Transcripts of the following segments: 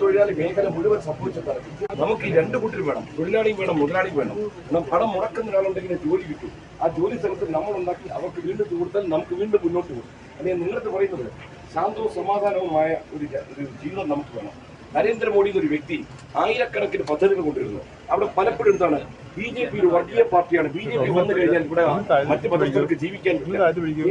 തൊഴിലാളി മേഖല മുഴുവൻ സംഭവിച്ചതാണ് നമുക്ക് ഈ രണ്ട് കൂട്ടരും വേണം. തൊഴിലാളിയും വേണം മുതലാളിയും വേണം. നാം പണം മുടക്കുന്ന ഒരാളുണ്ടെങ്കിൽ ജോലി കിട്ടും. ആ ജോലി സ്ഥലത്ത് നമ്മൾ ഉണ്ടാക്കി അവർക്ക് വീണ്ടും കൊടുത്താൽ നമുക്ക് വീണ്ടും മുന്നോട്ട് പോകും. അല്ലെങ്കിൽ നിങ്ങൾക്ക് പറയുന്നത് ശാന്തവും സമാധാനവുമായ ഒരു ജീവിതം നമുക്ക് വേണം. നരേന്ദ്രമോദി എന്നൊരു വ്യക്തി ആയിരക്കണക്കിന് പദ്ധതികൾ കൊണ്ടിരുന്നു അവിടെ പലപ്പോഴും എന്താണ് ബി ജെ പി ഒരു വർഗീയ പാർട്ടിയാണ്. ബി ജെ പി വന്നു കഴിഞ്ഞാൽ ഇവിടെ മറ്റു മതസ്ഥർക്ക് ജീവിക്കാൻ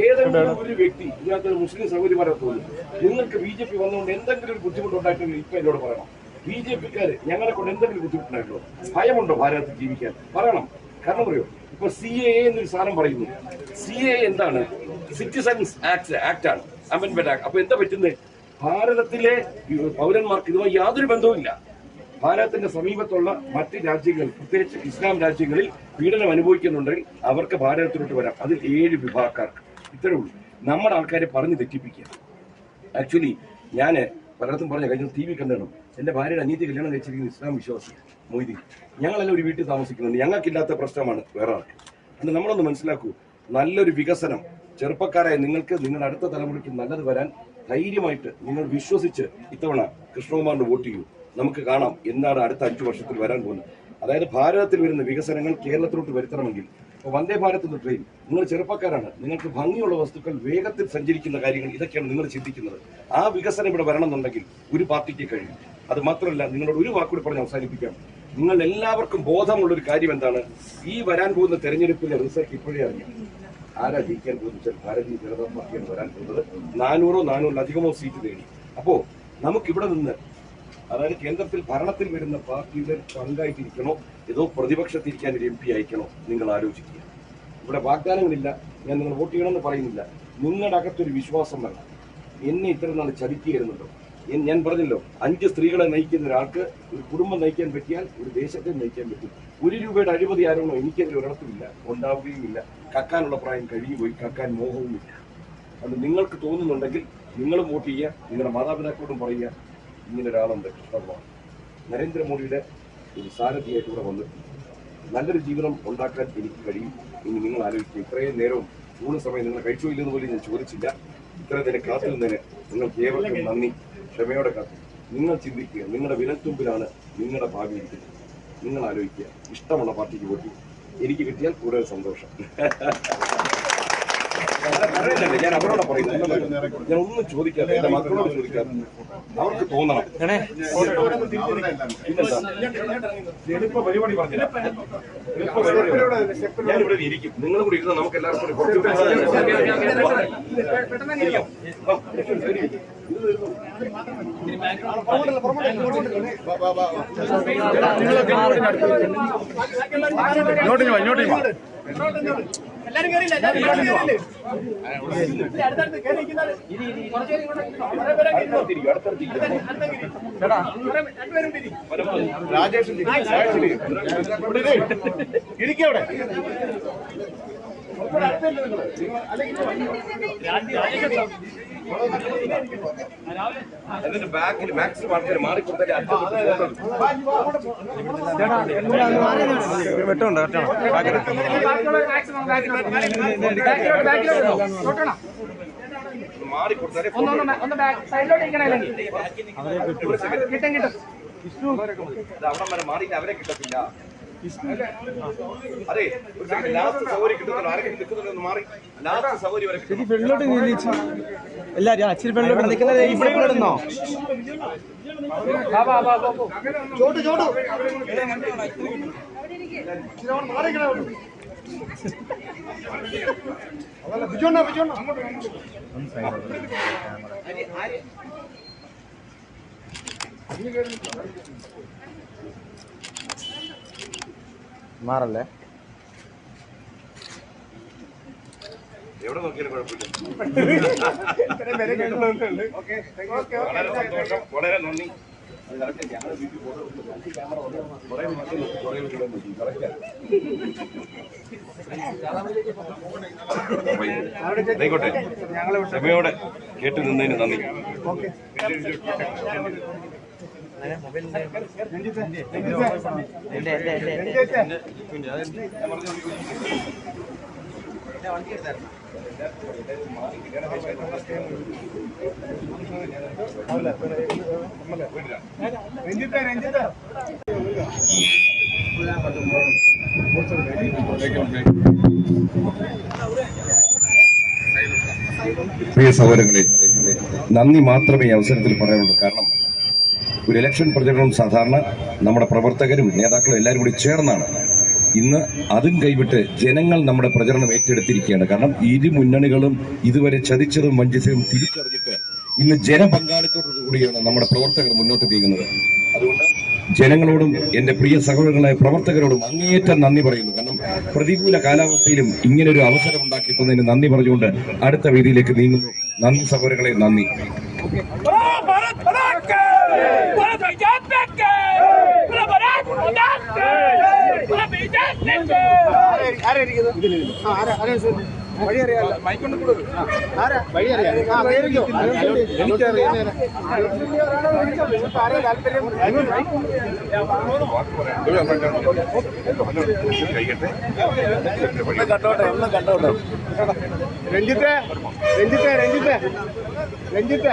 ഏതെങ്കിലും ഒരു വ്യക്തി ഇതിനകത്ത് മുസ്ലിം സഹോദരിമാരെ തോന്നുന്നു നിങ്ങൾക്ക് ബി ജെ പി വന്നുകൊണ്ട് എന്തെങ്കിലും ഒരു ബുദ്ധിമുട്ടുണ്ടായിട്ടുണ്ടെങ്കിൽ ഇപ്പൊ എന്നോട് പറയണം. ബി ജെ പിക്കാര് ഞങ്ങളെ കൊണ്ട് എന്തെങ്കിലും ബുദ്ധിമുട്ടുണ്ടായിട്ടുണ്ടോ? ഭയമുണ്ടോ ഭാരതത്തിൽ ജീവിക്കാൻ? പറയണം. കാരണം പറയോ ഇപ്പൊ സി എ എന്നൊരു സാധനം പറയുന്നു. സി എ എന്താണ്? സിറ്റിസൺസ് ആക്ട് ആക്ട് ആണ് അമെന്റ്മെന്റ് ആക്ട് അപ്പൊ എന്താ പറ്റുന്നത്? ഭാരതത്തിലെ പൗരന്മാർക്ക് ഇതുമായി യാതൊരു ബന്ധവുമില്ല. ഭാരതത്തിന്റെ സമീപത്തുള്ള മറ്റ് രാജ്യങ്ങൾ പ്രത്യേകിച്ച് ഇസ്ലാം രാജ്യങ്ങളിൽ പീഡനം അനുഭവിക്കുന്നുണ്ടെങ്കിൽ അവർക്ക് ഭാരതത്തിലോട്ട് വരാം. അതിൽ ഏഴ് വിഭാഗക്കാർക്ക്. ഇത്രേ ഉള്ളൂ. നമ്മുടെ ആൾക്കാരെ പറഞ്ഞ് തെറ്റിപ്പിക്കുക. ആക്ച്വലി ഞാൻ പലയിടത്തും പറഞ്ഞ കഴിഞ്ഞ ടി വി കണ്ടു എന്റെ ഭാര്യയുടെ അനിയത്തി കല്യാണം കഴിച്ചിരിക്കുന്ന ഇസ്ലാം വിശ്വാസി മൊയ്തീൻ. ഞങ്ങളെല്ലാം ഒരു വീട്ടിൽ താമസിക്കുന്നുണ്ട്. ഞങ്ങൾക്കില്ലാത്ത പ്രശ്നമാണ് വേറെ അത് നമ്മളൊന്ന് മനസ്സിലാക്കൂ നല്ലൊരു വികസനം ചെറുപ്പക്കാരായ നിങ്ങൾക്ക് നിങ്ങളുടെ അടുത്ത തലമുറയ്ക്ക് നല്ലത് വരാൻ ധൈര്യമായിട്ട് നിങ്ങൾ വിശ്വസിച്ച് ഇത്തവണ കൃഷ്ണകുമാറിന് വോട്ട് ചെയ്യൂ. നമുക്ക് കാണാം എന്താണ് അടുത്ത അഞ്ചു വർഷത്തിൽ വരാൻ പോകുന്നത്. അതായത് ഭാരതത്തിൽ വരുന്ന വികസനങ്ങൾ കേരളത്തിലോട്ട് വരുത്തണമെങ്കിൽ ഇപ്പോൾ വന്ദേ ഭാരത് എന്ന ട്രെയിൻ നിങ്ങൾ ചെറുപ്പക്കാരാണ്. നിങ്ങൾക്ക് ഭംഗിയുള്ള വസ്തുക്കൾ വേഗത്തിൽ സഞ്ചരിക്കുന്ന കാര്യങ്ങൾ ഇതൊക്കെയാണ് നിങ്ങൾ ചിന്തിക്കുന്നത്. ആ വികസനം ഇവിടെ വരണമെന്നുണ്ടെങ്കിൽ ഒരു പാർട്ടിക്ക് കഴിയും. അത് മാത്രമല്ല നിങ്ങളോട് ഒരു വാക്കുകൂടി പറഞ്ഞ് അവസാനിപ്പിക്കാം. നിങ്ങൾ എല്ലാവർക്കും ബോധമുള്ള ഒരു കാര്യം എന്താണ്? ഈ വരാൻ പോകുന്ന തെരഞ്ഞെടുപ്പിലെ റിസൾട്ട് ഇപ്പോഴേ അറിയാം. ആരാ ജയിക്കാൻ പോകുന്നത്? വെച്ചാൽ ഭാരതീയ ജനതാ പാർട്ടിയാണ് വരാൻ പോകുന്നത്. നാനൂറോ നാനൂറിലധികമോ സീറ്റ് നേടി. അപ്പോ നമുക്കിവിടെ നിന്ന് അതായത് കേന്ദ്രത്തിൽ ഭരണത്തിൽ വരുന്ന പാർട്ടിയുടെ പങ്കായിട്ടിരിക്കണോ? ഏതോ പ്രതിപക്ഷത്തിരിക്കാൻ ഒരു എം പി അയക്കണോ നിങ്ങൾ ആലോചിക്കുക. ഇവിടെ വാഗ്ദാനങ്ങളില്ല. ഞാൻ നിങ്ങൾ വോട്ട് ചെയ്യണമെന്ന് പറയുന്നില്ല. നിങ്ങളുടെ അകത്തൊരു വിശ്വാസം വേണം. എന്നെ ഇത്ര നാൾ ചതിക്കുകയായിരുന്നുണ്ടോ ഞാൻ പറഞ്ഞല്ലോ അഞ്ച് സ്ത്രീകളെ നയിക്കുന്ന ഒരാൾക്ക് ഒരു കുടുംബം നയിക്കാൻ പറ്റിയാൽ ഒരു ദേശത്തെ നയിക്കാൻ പറ്റും. ഒരു രൂപയുടെ അഴിമതി ആരോണോ എനിക്കതിൽ ഒരിടത്തുമില്ല ഉണ്ടാവുകയുമില്ല. കക്കാനുള്ള പ്രായം കഴിഞ്ഞു പോയി കക്കാൻ മോഹവുമില്ല. അത് നിങ്ങൾക്ക് തോന്നുന്നുണ്ടെങ്കിൽ നിങ്ങൾ വോട്ട് ചെയ്യുക നിങ്ങളുടെ മാതാപിതാക്കളോടും പറയുക ഇങ്ങനെ ഒരാളുണ്ട് കൃഷ്ണകുമാർ നരേന്ദ്രമോദിയുടെ ഒരു സാരഥിയായിട്ട് ഇവിടെ നല്ലൊരു ജീവിതം ഉണ്ടാക്കാൻ എനിക്ക് കഴിയും. ഇനി നിങ്ങൾ ആലോചിക്കുക ഇത്രയും നേരവും ഊണ് സമയം നിങ്ങൾ കഴിച്ചു ഇല്ലെന്ന് പോലും ഞാൻ ചോദിച്ചില്ല. ഇത്ര നേരം കാത്തു നിന്നതിന് നിങ്ങൾക്ക് ഏവർക്കും നന്ദി. ക്ഷമയോടെ കാത്തു നിങ്ങൾ ചിന്തിക്കുക നിങ്ങളുടെ വിരൽത്തുമ്പിലാണ് നിങ്ങളുടെ ഭാവി ഇരിക്കുന്നത്. നിങ്ങൾ ആലോചിക്കുക ഇഷ്ടമുള്ള പാർട്ടിക്ക് വോട്ട്. എനിക്ക് കിട്ടിയാൽ കൂടുതൽ സന്തോഷം. ഞാൻ അവരോട് പറയുന്നത് ഞാൻ ഒന്നും ചോദിക്കാതെ എന്റെ മക്കളോട് ചോദിക്കാതെ അവർക്ക് തോന്നണം. ഞാനിവിടെ എളുപ്പ പരിപാടി പറഞ്ഞില്ല എളുപ്പ പരിപാടി ഞാൻ ഇവിടെ ഇരിക്കും. നിങ്ങൾ കൂടി ഇരുന്ന് നമുക്ക് എല്ലാവർക്കും കൂടി കുറച്ച്. ഇങ്ങോട്ട് ഇങ്ങോട്ട് എല്ലാരും അടുത്തടുത്ത് നിൽക്കുന്നത് രാജേഷ് ഇരിക്കവിടെ എന്നിട്ട് ബാക്കിൽ മാക്സിമം ആൾക്കാർ വെട്ടണം മാറിക്കൊടുത്താലേ കിട്ടും. കിട്ടും അവരെ കിട്ടത്തില്ല. അതെ ലാസ്റ്റ് സൗകര്യം കിട്ടുന്നുണ്ടോ ആരെങ്കിലും നിൽക്കുന്നുണ്ടോ മാറി. ലാസ്റ്റ് സൗകര്യം വരെ കിട്ടും വെള്ളോട്ട് നീലിച്ച് എല്ലാരും ഇച്ചിരി വെള്ളോട്ട് നിൽക്കുന്നത് ഇവിടെ ഇവിടെ നിന്നോ വാ വാ വാ വാ പോ. മാറല്ലേ? എവിടെ നോക്കിയാലും കുഴപ്പമില്ല. വളരെ നന്ദി. ആയിക്കോട്ടെ. ക്ഷമയോടെ കേട്ട് നിന്നതിന് നന്ദി. രഞ്ജിത്ത് രഞ്ജിത്ത് പ്രിയ സഹോദരങ്ങളെ നന്ദി മാത്രമേ ഈ അവസരത്തിൽ പറയാനുള്ളൂ കാരണം ഒരു ഇലക്ഷൻ പ്രചരണം സാധാരണ നമ്മുടെ പ്രവർത്തകരും നേതാക്കളും എല്ലാവരും കൂടി ചേർന്നാണ്. ഇന്ന് അതും കൈവിട്ട് ജനങ്ങൾ നമ്മുടെ പ്രചരണം ഏറ്റെടുത്തിരിക്കുകയാണ്. കാരണം ഇരു മുന്നണികളും ഇതുവരെ ചതിച്ചതും വഞ്ചിച്ചതും തിരിച്ചറിഞ്ഞിട്ട് ഇന്ന് ജനപങ്കാളിത്തോടു നമ്മുടെ പ്രവർത്തകർ മുന്നോട്ട് നീങ്ങുന്നത്. അതുകൊണ്ട് ജനങ്ങളോടും എന്റെ പ്രിയ സഹോദരങ്ങളായ പ്രവർത്തകരോടും അങ്ങേയറ്റം നന്ദി പറയുന്നു. കാരണം പ്രതികൂല കാലാവസ്ഥയിലും ഇങ്ങനൊരു അവസരം ഉണ്ടാക്കി തന്നതിന് നന്ദി പറഞ്ഞുകൊണ്ട് അടുത്ത വേദിയിലേക്ക് നീങ്ങുന്നു. നന്ദി സഹോദരങ്ങളെ നന്ദി. ഒന്ന് കണ്ടോട്ടെ ഒന്ന് കണ്ടോട്ടെ രഞ്ജിത്ത് രഞ്ജിത്ത് രഞ്ജിത്ത് രഞ്ജിത്ത്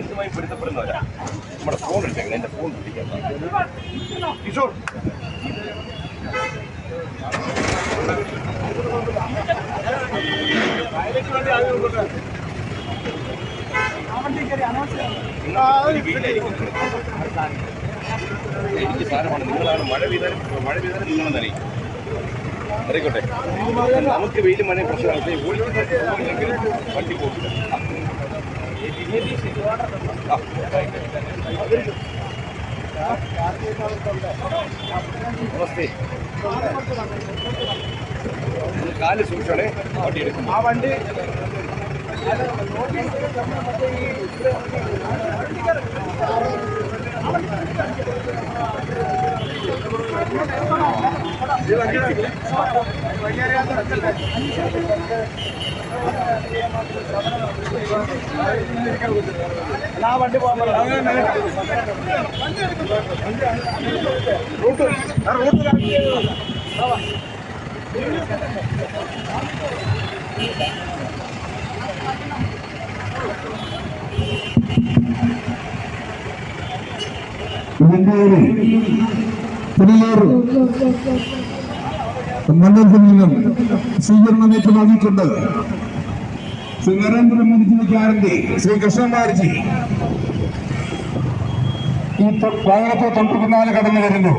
എന്തുമായി പൊരുത്തപ്പെടുന്നവരാ നമ്മുടെ ഫോൺ എടുത്തേക്കണം എന്റെ ഫോൺ പിടിക്കാം കിഷോർ. എനിക്ക് സാരമാണ്. നിങ്ങളാണ് മഴ പെയ്താലും മഴ പെയ്താലും നിങ്ങളെന്ന് അറിയും അറിയിക്കോട്ടെ നമുക്ക് വെയിലും മഴയും പ്രശ്നമാണ്. വണ്ടി പോകില്ല നമസ്തേ. കാൽ സൂക്ഷിച്ചോളെ വണ്ടി എടുക്കും ആ വണ്ടി. ഈ വണ്ടി நான் வண்டி போக ரூட்டு ரூட்டு புலியூர் മണ്ഡലത്തിൽ നിന്നും സ്വീകരണം ഏറ്റുവാങ്ങിയിട്ടുണ്ട് ശ്രീ നരേന്ദ്രമോദിജി ഗ്യാരണ്ടി ശ്രീ കൃഷ്ണകുമാർജി ഈ വാഹനത്തെ തൊണ്ണൂറ്റിനാല് കടന്നു വരുന്നു.